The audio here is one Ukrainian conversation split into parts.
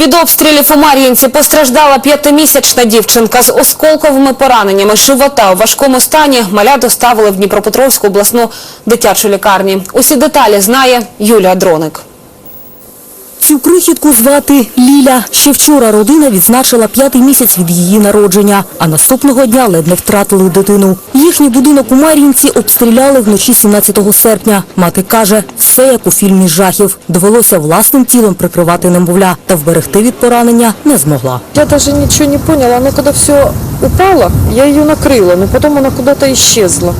Від обстрілів у Мар'їнці постраждала п'ятимісячна дівчинка з осколковими пораненнями живота у важкому стані. Маля доставили в Дніпропетровську обласну дитячу лікарню. Усі деталі знає Юлія Дроник. Цю крихітку звати Ліля. Ще вчора родина відзначила п'ятий місяць від її народження, а наступного дня ледь не втратили дитину. Їхній будинок у Мар'їнці обстріляли вночі 17 серпня. Мати каже, все як у фільмі жахів. Довелося власним тілом прикривати немовля, та вберегти від поранення не змогла. Я даже ничего не поняла. Оно когда все упало, я ее накрыла, но потом она куда-то исчезла.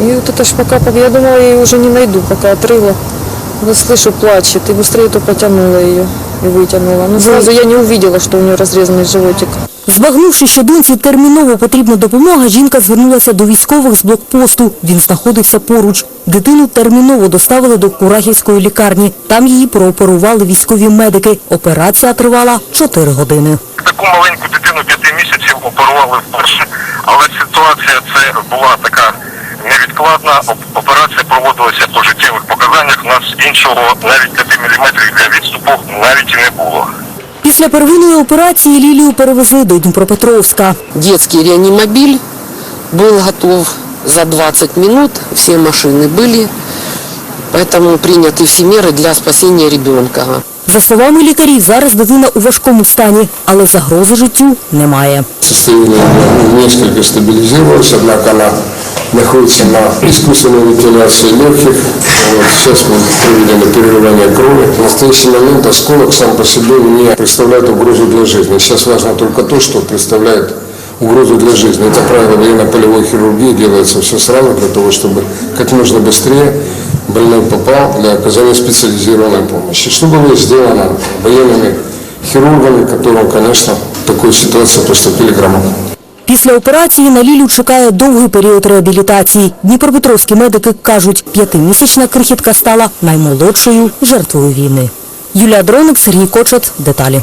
И вот это ж пока, пока- я думала, я ее уже не найду, пока отрыла. Вот слышу, плачет, и быстрее то потянула ее и вытянула. Но сразу я не увидела, что у нее разрезанный животик. Збагнувши, що доньці терміново потрібна допомога, жінка звернулася до військових з блокпосту. Він знаходився поруч. Дитину терміново доставили до Курахівської лікарні. Там її прооперували військові медики. Операція тривала 4 години. Таку маленьку дитину п'яти місяців оперували вперше, але ситуація це була така невідкладна. Оп- Операція проводилася по життєвих показаннях. У нас іншого навіть 5 мм для відступу навіть і не було. Після первинної операції Лілію перевезли до Дніпропетровська. Детский реанимобиль был готов за 20 минут, все машины были, поэтому приняты все меры для спасения ребенка. За словами лікарів, зараз дитина у важкому стані, але загрози життю немає. Состояние несколько стабилизировалось, однако она находится на искусственной вентиляции легких. Вот, сейчас мы проведем оперирование крови. В настоящий момент осколок сам по себе не представляет угрозу для жизни. Сейчас важно только то, что представляет угрозу для жизни. Это правило военно-полевой хирургии делается все сразу для того, чтобы как можно быстрее больной попал для оказания специализированной помощи. Что было сделано военными хирургами, которым, конечно, в такую ситуацию поступили грамотно. Після операції на Лілю чекає довгий період реабілітації. Дніпропетровські медики кажуть, п'ятимісячна крихітка стала наймолодшою жертвою війни. Юлія Дроник, Сергій Кочет. Деталі.